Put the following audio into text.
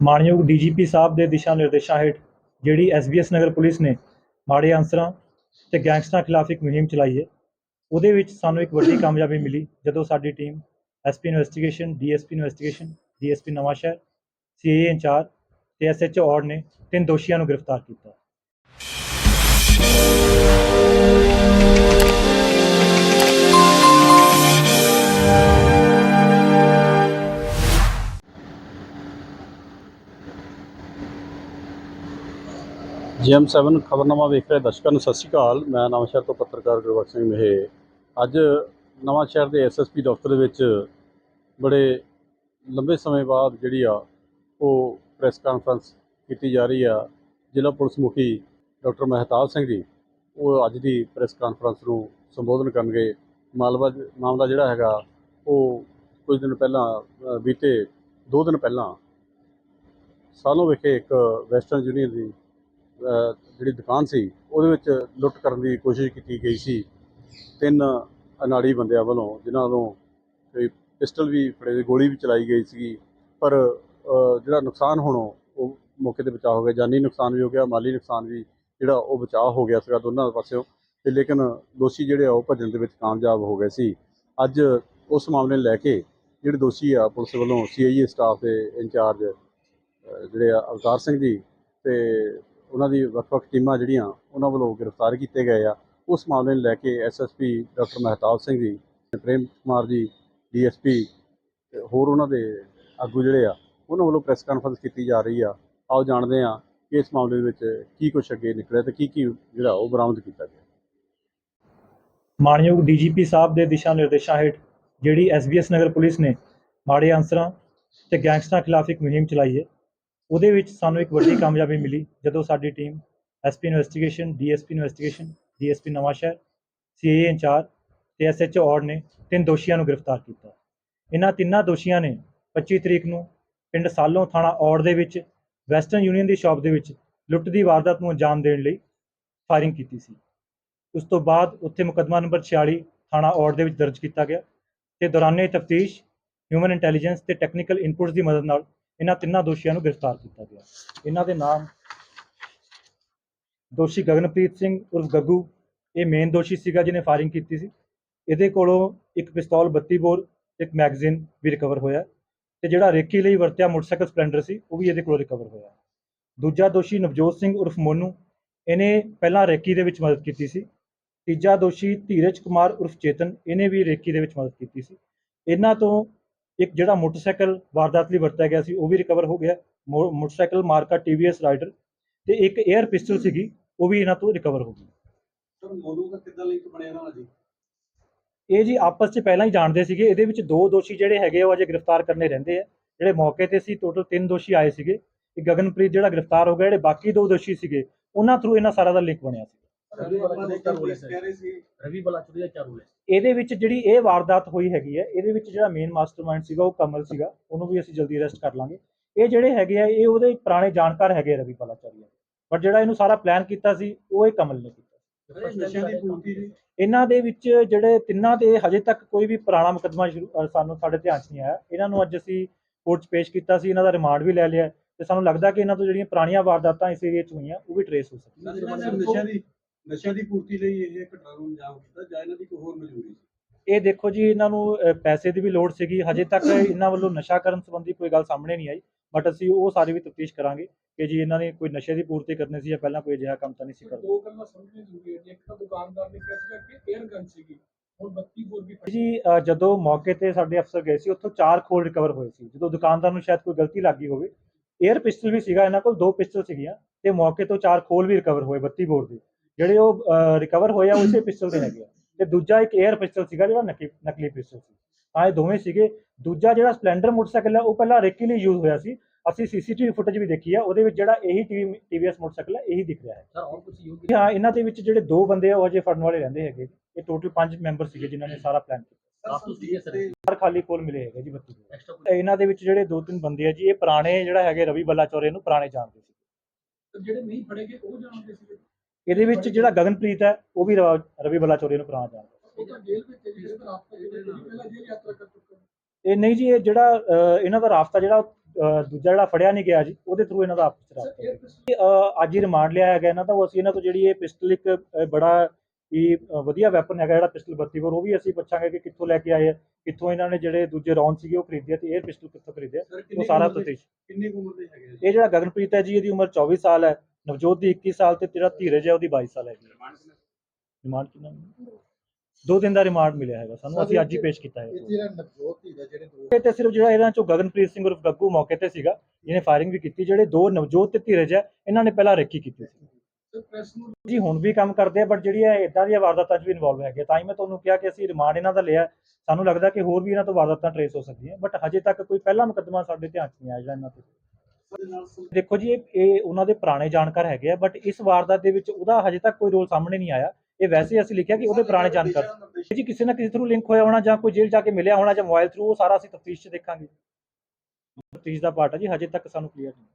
ਮਾਨਯੋਗ ਡੀਜੀਪੀ ਸਾਹਿਬ ਦੇ ਦਿਸ਼ਾ ਨਿਰਦੇਸ਼ਾਂ ਹੇਠ ਜਿਹੜੀ ਐਸਬੀਐਸ ਨਗਰ ਪੁਲਿਸ ਨੇ ਮਾੜੇ ਅਨਸਰਾਂ ਤੇ ਗੈਂਗਸਟਰਾਂ ਖਿਲਾਫ ਇੱਕ ਮੁਹਿੰਮ ਚਲਾਈ ਹੈ, ਉਹਦੇ ਵਿੱਚ ਸਾਨੂੰ ਇੱਕ ਵੱਡੀ ਕਾਮਯਾਬੀ ਮਿਲੀ ਜਦੋਂ ਸਾਡੀ team SP investigation DSP investigation DSP Nawanshahr CA incharge ਤੇ ਐਸਐਚਓ ਔਰ ਨੇ ਤਿੰਨ ਦੋਸ਼ੀਆਂ ਨੂੰ ਗ੍ਰਿਫਤਾਰ ਕੀਤਾ। ਜੀਐਮ7 ਖਬਰਨਾਮਾ ਵੇਖ ਰਹੇ ਦਰਸ਼ਕਾਂ ਨੂੰ ਸਤਿ ਸ਼੍ਰੀ ਅਕਾਲ। ਮੈਂ ਨਵਾਂਸ਼ਹਿਰ ਤੋਂ ਪੱਤਰਕਾਰ ਗੁਰਬਖਸ਼ ਸਿੰਘ ਮਹੇ। ਅੱਜ ਨਵਾਂਸ਼ਹਿਰ ਦੇ ਐਸਐਸਪੀ ਦਫ਼ਤਰ ਵਿੱਚ ਬੜੇ ਲੰਬੇ ਸਮੇਂ ਬਾਅਦ ਜਿਹੜੀ ਆ ਉਹ ਪ੍ਰੈਸ ਕਾਨਫਰੰਸ ਕੀਤੀ ਜਾ ਰਹੀ ਆ। ਜ਼ਿਲ੍ਹਾ ਪੁਲਿਸ ਮੁਖੀ ਡਾਕਟਰ ਮਹਿਤਾਬ ਸਿੰਘ ਜੀ ਉਹ ਅੱਜ ਦੀ ਪ੍ਰੈਸ ਕਾਨਫਰੰਸ ਨੂੰ ਸੰਬੋਧਨ ਕਰਨਗੇ। ਮਾਲਵਾ ਮਾਮਲਾ ਜਿਹੜਾ ਹੈਗਾ ਉਹ ਕੁਝ ਦਿਨ ਪਹਿਲਾਂ ਬੀਤੇ 2 ਦਿਨ ਪਹਿਲਾਂ ਸਾਲੋਂ ਵਿਖੇ ਇੱਕ ਵੈਸਟਰਨ ਯੂਨੀਅਨ ਦੀ ਜਿਹੜੀ ਦੁਕਾਨ ਸੀ, ਉਹਦੇ ਵਿੱਚ ਲੁੱਟ ਕਰਨ ਦੀ ਕੋਸ਼ਿਸ਼ ਕੀਤੀ ਗਈ ਸੀ। ਤਿੰਨ ਅਨਾੜੀ ਬੰਦਿਆਂ ਵੱਲੋਂ, ਜਿਨ੍ਹਾਂ ਵੱਲੋਂ ਕੋਈ ਪਿਸਟਲ ਵੀ ਫੜੇ ਗੋਲੀ ਵੀ ਚਲਾਈ ਗਈ ਸੀ। ਪਰ ਜਿਹੜਾ ਨੁਕਸਾਨ ਹੋਣੋਂ ਉਹ ਮੌਕੇ ਤੇ ਬਚਾਅ ਹੋ ਗਿਆ। ਜਾਨੀ ਨੁਕਸਾਨ ਵੀ ਹੋ ਗਿਆ, ਮਾਲੀ ਨੁਕਸਾਨ ਵੀ ਜਿਹੜਾ ਉਹ ਬਚਾਅ ਹੋ ਗਿਆ ਸੀਗਾ ਦੋਨਾਂ ਪਾਸਿਓਂ। ਤੇ ਲੇਕਿਨ ਦੋਸ਼ੀ ਜਿਹੜੇ ਆ, ਉਹ ਭੱਜਣ ਦੇ ਵਿੱਚ ਕਾਮਯਾਬ ਹੋ ਗਏ ਸੀ। ਅੱਜ ਉਸ ਮਾਮਲੇ ਨੂੰ ਲੈ ਕੇ ਜਿਹੜੇ ਦੋਸ਼ੀ ਆ, ਪੁਲਿਸ ਵੱਲੋਂ ਸੀਆਈਏ ਸਟਾਫ ਦੇ ਇੰਚਾਰਜ ਜਿਹੜੇ ਆ ਅਵਤਾਰ ਸਿੰਘ ਜੀ ਤੇ ਉਹਨਾਂ ਦੀ ਵੱਖ-ਵੱਖ ਟੀਮਾਂ ਜਿਹੜੀਆਂ ਉਹਨਾਂ ਵੱਲੋਂ ਗ੍ਰਿਫਤਾਰ ਕੀਤੇ ਗਏ ਆ। ਉਸ ਮਾਮਲੇ ਨੂੰ ਲੈ ਕੇ SSP doctor Mehtab Singh ji, Prem Kumar ji DSP ਹੋਰ ਉਹਨਾਂ ਦੇ ਆਗੂ ਜਿਹੜੇ ਆ, ਉਹਨਾਂ ਵੱਲੋਂ ਪ੍ਰੈਸ ਕਾਨਫਰੰਸ ਕੀਤੀ ਜਾ ਰਹੀ ਆ। ਆਓ ਜਾਣਦੇ ਆ ਕਿ ਇਸ ਮਾਮਲੇ ਦੇ ਵਿੱਚ ਕੀ ਕੁਛ ਅੱਗੇ ਨਿਕਲਿਆ ਤੇ ਕੀ ਕੀ ਜਿਹੜਾ ਉਹ ਬਰਾਮਦ ਕੀਤਾ ਗਿਆ। ਮਾਨਯੋਗ ਡੀਜੀਪੀ ਸਾਹਿਬ ਦੇ ਦਿਸ਼ਾ ਨਿਰਦੇਸ਼ਾਂ ਹੇਠ ਜਿਹੜੀ ਐਸਬੀਐਸ ਨਗਰ ਪੁਲਿਸ ਨੇ ਮਾੜੇ ਅਨਸਰਾਂ ਤੇ ਗੈਂਗਸਟਰਾਂ ਖਿਲਾਫ ਇੱਕ ਮੁਹਿੰਮ ਚਲਾਈ ਹੈ। ਉਹਦੇ ਵਿੱਚ ਸਾਨੂੰ ਇੱਕ ਵੱਡੀ ਕਾਮਯਾਬੀ ਮਿਲੀ ਜਦੋਂ ਸਾਡੀ team SP investigation, DSP investigation, DSP Nawanshahr CA incharge ਤੇ ਐਸਐਚਓ ਔਰ ਨੇ ਤਿੰਨ ਦੋਸ਼ੀਆਂ ਨੂੰ ਗ੍ਰਿਫਤਾਰ ਕੀਤਾ। ਇਹਨਾਂ ਤਿੰਨਾਂ ਦੋਸ਼ੀਆਂ ਨੇ 25 ਤਰੀਕ ਨੂੰ ਪਿੰਡ ਸਾਲੋਂ ਥਾਣਾ ਔੜ ਦੇ ਵਿੱਚ ਵੈਸਟਰਨ ਯੂਨੀਅਨ ਦੀ ਸ਼ਾਪ ਦੇ ਵਿੱਚ ਲੁੱਟ ਦੀ ਵਾਰਦਾਤ ਨੂੰ ਅੰਜਾਮ ਦੇਣ ਲਈ ਫਾਇਰਿੰਗ ਕੀਤੀ ਸੀ। ਉਸ ਤੋਂ ਬਾਅਦ ਉੱਥੇ ਮੁਕੱਦਮਾ ਨੰਬਰ 46 ਥਾਣਾ ਔੜ ਦੇ ਵਿੱਚ ਦਰਜ ਕੀਤਾ ਗਿਆ ਤੇ ਦੌਰਾਨੇ ਤਫਤੀਸ਼, ਹਿਊਮਨ ਇੰਟੈਲੀਜੈਂਸ ਤੇ ਟੈਕਨੀਕਲ ਇਨਪੁਟਸ ਦੀ ਮਦਦ ਨਾਲ ਇਹਨਾਂ ਤਿੰਨਾਂ ਦੋਸ਼ੀਆਂ ਨੂੰ ਗ੍ਰਿਫਤਾਰ ਕੀਤਾ ਗਿਆ। ਇਹਨਾਂ ਦੇ ਨਾਮ ਦੋਸ਼ੀ ਗਗਨਪ੍ਰੀਤ ਸਿੰਘ ਉਰਫ ਗੱਗੂ, ਇਹ ਮੇਨ ਦੋਸ਼ੀ ਸੀਗਾ ਜਿਹਨੇ ਫਾਇਰਿੰਗ ਕੀਤੀ ਸੀ। ਇਹਦੇ ਕੋਲੋਂ ਇੱਕ ਪਿਸਤੌਲ 32 ਬੋਰ, ਇੱਕ ਮੈਗਜ਼ੀਨ ਵੀ ਰਿਕਵਰ ਹੋਇਆ ਤੇ ਜਿਹੜਾ ਰੇਕੀ ਲਈ ਵਰਤਿਆ ਮੋਟਰਸਾਈਕਲ ਸਪਲੈਂਡਰ ਸੀ, ਉਹ ਵੀ ਇਹਦੇ ਕੋਲੋਂ ਰਿਕਵਰ ਹੋਇਆ ਦੂਜਾ ਦੋਸ਼ੀ ਨਵਜੋਤ ਸਿੰਘ ਉਰਫ ਮੋਨੂ, ਇਹਨੇ ਪਹਿਲਾਂ ਰੇਕੀ ਦੇ ਵਿੱਚ ਮਦਦ ਕੀਤੀ ਸੀ। ਤੀਜਾ ਦੋਸ਼ੀ ਧੀਰਜ ਕੁਮਾਰ ਉਰਫ ਚੇਤਨ, ਇਹਨੇ ਵੀ ਰੇਕੀ ਦੇ ਵਿੱਚ ਮਦਦ ਕੀਤੀ ਸੀ। ਇਹਨਾਂ ਤੋਂ ਇੱਕ ਜਿਹੜਾ ਮੋਟਰਸਾਈਕਲ ਵਾਰਦਾਤ ਲਈ ਵਰਤਿਆ ਗਿਆ ਸੀ ਉਹ ਵੀ ਰਿਕਵਰ ਹੋ ਗਿਆ। ਮੋਟਰਸਾਈਕਲ ਮਾਰਕਾ TVS ਰਾਈਡਰ ਤੇ ਇੱਕ 에ਅਰ ਪਿਸਟਲ ਸੀਗੀ ਉਹ ਵੀ ਇਹਨਾਂ ਤੋਂ ਰਿਕਵਰ ਹੋ ਗਈ। ਸਰ ਮੋਨੂ ਦਾ ਕਿੱਦਾਂ ਲਿੰਕ ਬਣਿਆ ਨਾਲ ਜੀ? ਇਹ ਜੀ ਆਪਸ 'ਚ ਪਹਿਲਾਂ ਹੀ ਜਾਣਦੇ ਸੀਗੇ ਇਹਦੇ ਵਿੱਚ ਦੋ ਦੋਸ਼ੀ ਜਿਹੜੇ ਹੈਗੇ ਉਹ ਅਜੇ ਗ੍ਰਿਫਤਾਰ ਕਰਨੇ ਰਹਿੰਦੇ ਆ। ਜਿਹੜੇ ਮੌਕੇ ਤੇ ਸੀ ਟੋਟਲ ਤਿੰਨ ਦੋਸ਼ੀ ਆਏ ਸੀਗੇ। ਇੱਕ ਗਗਨਪ੍ਰੀਤ ਜਿਹੜਾ ਗ੍ਰਿਫਤਾਰ ਹੋ ਗਿਆ ਜਿਹੜੇ ਬਾਕੀ ਦੋ ਦੋਸ਼ੀ ਸੀਗੇ ਉਹਨਾਂ ਥਰੂ ਇਹਨਾਂ ਸਾਰਾ ਦਾ ਲਿੰਕ ਬਣਿਆ ਸੀ। ਰਵੀ ਬਲਾਚੁਰੀ ਦਾ ਰੋਲ। ਹੈ ਇਹਦੇ ਵਿੱਚ ਜਿਹੜੀ ਇਹ ਵਾਰਦਾਤ ਹੋਈ ਹੈਗੀ ਹੈ ਇਹਦੇ ਵਿੱਚ ਜਿਹੜਾ ਮੇਨ ਮਾਸਟਰਮਾਈਂਡ ਸੀਗਾ ਉਹ ਕਮਲ ਸੀਗਾ। ਉਹਨੂੰ ਵੀ ਅਸੀਂ ਜਲਦੀ ਅਰੈਸਟ ਕਰ ਲਾਂਗੇ। ਇਹ ਜਿਹੜੇ ਹੈਗੇ ਆ ਇਹ ਉਹਦੇ ਪੁਰਾਣੇ ਜਾਣਕਾਰ ਹੈਗੇ ਰਵੀ ਪਾਲਾਚਾਰੀਆ ਬਟ ਜਿਹੜਾ ਇਹਨੂੰ ਸਾਰਾ ਪਲਾਨ ਕੀਤਾ ਸੀ ਉਹ ਇਹ ਕਮਲ ਨੇ ਕੀਤਾ ਸਰ ਨਸ਼ਿਆਂ ਦੀ ਪੂਰਤੀ ਜੀ। ਇਹਨਾਂ ਦੇ ਵਿੱਚ ਜਿਹੜੇ ਤਿੰਨਾਂ ਦੇ ਹਜੇ ਤੱਕ ਕੋਈ ਵੀ ਪੁਰਾਣਾ ਮੁਕੱਦਮਾ ਸਾਨੂੰ ਸਾਡੇ ਧਿਆਨ 'ਚ ਨਹੀਂ ਆਇਆ। ਇਹਨਾਂ ਨੂੰ ਅੱਜ ਅਸੀਂ ਕੋਰਟ 'ਚ ਪੇਸ਼ ਕੀਤਾ ਸੀ ਇਹਨਾਂ ਦਾ ਰਿਮਾਂਡ ਵੀ ਲੈ ਲਿਆ। ਤੇ ਸਾਨੂੰ ਲੱਗਦਾ ਕਿ ਇਹਨਾਂ ਤੋਂ ਜਿਹੜੀਆਂ ਪੁਰਾਣੀਆਂ ਵਾਰਦਾਤਾਂ ਇਸ ਏਰੀਆ 'ਚ ਹੋਈਆਂ ਉਹ ਵੀ ਟਰੇਸ ਹੋ ਸਕਦੀਆਂ ਨਸ਼ਿਆਂ ਦੀ ਪੂਰਤੀ ਲਈ ਇਹ ਘਟਨਾ ਨੂੰ ਅੰਜਾਮ ਕੀਤਾ ਜਾਂ ਇਹਨਾਂ ਦੀ ਕੋਈ ਹੋਰ ਮਜਬੂਰੀ ਸੀ। ਇਹ ਦੇਖੋ ਜੀ ਇਹਨਾਂ ਨੂੰ ਅਹ, ਪੈਸੇ ਦੀ ਵੀ ਲੋੜ ਸੀਗੀ। ਹਜੇ ਤੱਕ ਇਹਨਾਂ ਵੱਲੋਂ ਨਸ਼ਾ ਕਰਨ ਸੰਬੰਧੀ ਕੋਈ ਗੱਲ ਸਾਹਮਣੇ ਨਹੀਂ ਆਈ ਬਟ ਅਸੀਂ ਉਹ ਸਾਰੀ ਵੀ ਤਫਤੀਸ਼ ਕਰਾਂਗੇ ਕਿ ਜੀ ਇਹਨਾਂ ਨੇ ਕੋਈ ਨਸ਼ੇ ਦੀ ਪੂਰਤੀ ਕਰਨੀ ਸੀ ਜਾਂ ਪਹਿਲਾਂ ਕੋਈ ਅਜਿਹਾ ਕੰਮ ਤਾਂ ਨਹੀਂ ਸੀ ਕਰਦੇ ਦੋ ਗੱਲਾਂ ਸਮਝਣੀ ਜ਼ਰੂਰੀ ਹੈ ਜੀ। ਇੱਕ ਤਾਂ ਦੁਕਾਨਦਾਰ ਨੇ ਕਿਹਾ ਸੀਗਾ ਕਿ 에ਅਰ ਗਨ ਸੀਗੀ ਹੁਣ 32 ਬੋਰ ਵੀ ਫੜੀ। ਜੀ ਅਹ, ਜਦੋਂ ਮੌਕੇ ਤੇ ਸਾਡੇ ਅਫਸਰ ਗਏ ਸੀ ਉੱਥੋਂ ਚਾਰ ਖੋਲ ਰਿਕਵਰ ਹੋਏ ਸੀ। ਜਦੋਂ ਦੁਕਾਨਦਾਰ ਨੂੰ ਸ਼ਾਇਦ ਕੋਈ ਗਲਤੀ ਲੱਗੀ ਹੋਵੇ 에ਅਰ ਪਿਸਟਲ ਵੀ ਸੀਗਾ ਇਹਨਾਂ ਕੋਲ ਦੋ ਪਿਸਟਲ ਸੀਗੀਆਂ ਤੇ ਮੌਕੇ ਤੋਂ ਚਾਰ ਖੋਲ ਵੀ ਰਿਕਵਰ ਹੋਏ 32 ਬੋਰ ਦੇ। ਜਿਹੜੇ ਉਹ ਰਿਕਵਰ ਹੋਏ ਆ ਉਹ ਇਸੇ ਪਿਸਟਲ ਦੇ ਹੈਗੇ ਆ। ਤੇ ਦੂਜਾ ਇੱਕ 에ਅਰ ਪਿਸਟਲ ਸੀਗਾ ਜਿਹੜਾ ਨਕਲੀ ਪਿਸਟਲ ਸੀ। ਇਹ ਦੋਵੇਂ ਸੀਗੇ। ਦੂਜਾ ਜਿਹੜਾ ਸਪਲੈਂਡਰ ਮੋਟਰਸਾਈਕਲ ਹੈ ਉਹ ਪਹਿਲਾਂ ਰੇਕੀ ਲਈ ਯੂਜ਼ ਹੋਇਆ ਸੀ। ਅਸੀਂ ਸੀਸੀਟੀਵੀ ਫੁਟੇਜ ਵੀ ਦੇਖੀ ਆ ਉਹਦੇ ਵਿੱਚ ਜਿਹੜਾ ਇਹੀ ਟੀਵੀਐਸ ਮੋਟਰਸਾਈਕਲ ਹੈ ਇਹੀ ਦਿਖ ਰਿਹਾ ਹੈ। ਸਰ ਹੋਰ ਕੁਝ ਯੋਗ ਜੀ ਹਾਂ ਇਹਨਾਂ ਦੇ ਵਿੱਚ ਜਿਹੜੇ ਦੋ ਬੰਦੇ ਆ ਉਹ ਅਜੇ ਫੜਨ ਵਾਲੇ ਰਹਿੰਦੇ ਹੈਗੇ। ਇਹ ਟੋਟਲ ਪੰਜ ਮੈਂਬਰ ਸੀਗੇ ਜਿਨ੍ਹਾਂ ਨੇ ਸਾਰਾ ਪਲਾਨ ਕੀਤਾ। ਚਾਰ ਖਾਲੀ ਕੋਲ ਮਿਲੇ ਹੈਗੇ ਜੀ 32 ਕੋਲ। ਐਕਸਟਰਾ ਤੇ ਇਹਨਾਂ ਦੇ ਵਿੱਚ ਜਿਹੜੇ ਦੋ ਤਿੰਨ ਬੰਦੇ ਆ ਜੀ ਇਹ ਪੁਰਾਣੇ ਜਿਹੜਾ ਹੈਗੇ ਰਵੀ ਬੱਲਾਚੌਰੇ ਨੂੰ ਪੁਰਾਣੇ ਜਾਣਦੇ ਸੀ। ਜਿਹੜੇ ਨਹੀਂ ਫੜੇਗੇ ਉਹ ਜਾਣਦੇ ਸੀਗੇ? ਇਹਦੇ ਵਿੱਚ ਜਿਹੜਾ ਗਗਨਪ੍ਰੀਤ ਹੈ ਉਹ ਵੀ ਰਵਾ- ਰਵੀ ਬੱਲਾਚੌਰੇ ਨੂੰ ਪੁਰਾਣਾ ਜਾਣਦਾ ਉਹ ਤਾਂ ਜੇਲ੍ਹ ਵਿੱਚ ਹੈ ਜੀ ਇਸ ਤਰ੍ਹਾਂ ਆਪ ਜਿਹੜੇ ਪਹਿਲਾਂ ਜੇਲ੍ਹ ਯਾਤਰਾ ਕਰ ਚੁੱਕੇ ਨੇ ਇਹ ਨਹੀਂ ਜੀ ਇਹ ਜਿਹੜਾ ਅਹ, ਇਹਨਾਂ ਦਾ ਰਾਫਤਾ ਜਿਹੜਾ ਅਹ, ਦੂਜਾ ਜਿਹੜਾ ਫੜਿਆ ਨਹੀਂ ਗਿਆ ਜੀ ਉਹਦੇ ਥਰੂ ਇਹਨਾਂ ਦਾ ਆਪਸ ਚ ਸਰ ਰਾਬਤਾ 에ਅਰ ਪਿਸਟਲ ਅਹ ਅੱਜ ਹੀ ਰਿਮਾਂਡ ਲਿਆ ਹੈਗਾ ਇਹਨਾਂ ਦਾ ਉਹ ਅਸੀਂ ਇਹਨਾਂ ਤੋਂ ਜਿਹੜੀ ਇਹ ਪਿਸਟਲ ਇੱਕ ਅਹ, ਬੜਾ ਹੀ ਅਹ, ਵਧੀਆ ਵੈਪਨ ਹੈਗਾ ਜਿਹੜਾ ਪਿਸਟਲ 32 ਬੋਰ ਉਹ ਵੀ ਅਸੀਂ ਪੁੱਛਾਂਗੇ ਕਿ ਕਿੱਥੋਂ ਲੈ ਕੇ ਆਏ ਆ ਕਿੱਥੋਂ ਇਹਨਾਂ ਨੇ ਜਿਹੜੇ ਦੂਜੇ ਰੌਂਡ ਸੀਗੇ ਉਹ ਖਰੀਦੇ ਆ ਤੇ ਇਹ ਪਿਸਟਲ ਕਿੱਥੋਂ ਖਰੀਦੇ ਆ ਉਹ ਸਾਰਾ ਤਫਤੀਸ਼। ਕਿੰਨੀ ਉਮਰ ਦੇ ਹੈਗੇ? ਇਹ ਜਿਹੜਾ ਗਗਨਪ੍ਰੀਤ ਹੈ ਜੀ ਇਹਦੀ ਉਮਰ 24 ਸਾਲ ਹੈ। ਨਵਜੋਤ ਦੀ 21 ਸਾਲ ਤੇ ਜਿਹੜਾ ਧੀਰਜ ਹੈ ਉਹਦੀ 22 ਸਾਲ ਹੈਗੀ ਰਿਮਾਂਡ ਕਿੰਨਾ ਦੋ ਦਿਨ ਦਾ ਰਿਮਾਂਡ ਮਿਲਿਆ ਹੈਗਾ ਸਾਨੂੰ ਅਸੀਂ ਅੱਜ ਹੀ ਪੇਸ਼ ਕੀਤਾ ਹੈ। ਜਿਹੜਾ ਨਵਜੋਤ ਹੈ ਜਿਹੜੇ ਦੋ ਤੇ ਸਿਰਫ ਜਿਹੜਾ ਇਹਨਾਂ ਚੋਂ ਗਗਨਪ੍ਰੀਤ ਸਿੰਘ ਉਰਫ ਗੱਗੂ ਮੌਕੇ ਤੇ ਸੀਗਾ ਇਹਨੇ ਫਾਇਰਿੰਗ ਵੀ ਕੀਤੀ ਜਿਹੜੇ ਦੋ ਨਵਜੋਤ ਤੇ ਧੀਰਜ ਹੈ ਇਹਨਾਂ ਨੇ ਪਹਿਲਾਂ ਰੇਕੀ ਕੀਤੀ ਸੀ। ਸਰ ਪ੍ਰੈਸ ਨੂੰ ਜੀ ਹੁਣ ਵੀ ਕੰਮ ਕਰਦੇ ਆ ਬਟ ਜਿਹੜੀ ਇਹ ਇਦਾਂ ਦੀਆਂ ਵਾਰਦਾਤਾਂ 'ਚ ਵੀ ਇਨਵੋਲਵ ਹੈਗੇ ਤਾਂ ਹੀ ਮੈਂ ਤੁਹਾਨੂੰ ਕਿਹਾ ਕਿ ਅਸੀਂ ਰਿਮਾਂਡ ਇਹਨਾਂ ਦਾ ਲਿਆ। ਸਾਨੂੰ ਲੱਗਦਾ ਕਿ ਹੋਰ ਵੀ ਇਹਨਾਂ ਤੋਂ ਵਾਰਦਾਤਾਂ ਟਰੇਸ ਹੋ ਸਕਦੀਆਂ ਬਟ ਹਜੇ ਤੱਕ ਕੋਈ ਪਹਿਲਾ ਮੁਕੱਦਮਾ ਸਾਡੇ ਧਿਆਨ 'ਚ ਨਹੀਂ ਆਇਆ ਜਿਹੜਾ ਇਹਨਾਂ ਤੇ। ਦੇਖੋ ਜੀ, ਇਹ ਉਹਨਾਂ ਦੇ ਪੁਰਾਣੇ ਜਾਣਕਾਰ ਹੈਗੇ ਆ ਬਟ ਇਸ ਵਾਰਦਾਤ ਦੇ ਵਿੱਚ ਉਹਦਾ ਹਜੇ ਤੱਕ ਕੋਈ ਰੋਲ ਸਾਹਮਣੇ ਨਹੀਂ ਆਇਆ। ਇਹ ਵੈਸੇ ਅਸੀਂ ਲਿਖਿਆ ਕਿ ਉਹਦੇ ਪੁਰਾਣੇ ਜਾਣਕਾਰ। ਜੀ ਕਿਸੇ ਨਾ ਕਿਸੇ ਥਰੂ ਲਿੰਕ ਹੋਇਆ ਹੋਣਾ ਜਾਂ ਕੋਈ ਜੇਲ੍ਹ ਜਾ ਕੇ ਮਿਲਿਆ ਹੋਣਾ ਜਾਂ ਮੋਬਾਈਲ ਥਰੂ ਉਹ ਸਾਰਾ ਅਸੀਂ ਤਫਤੀਸ਼ 'ਚ ਦੇਖਾਂਗੇ। ਤਫਤੀਸ਼ ਦਾ ਪਾਰਟ ਹੈ ਜੀ, ਹਜੇ ਤੱਕ ਸਾਨੂੰ ਕਲੀਅਰ ਨਹੀਂ।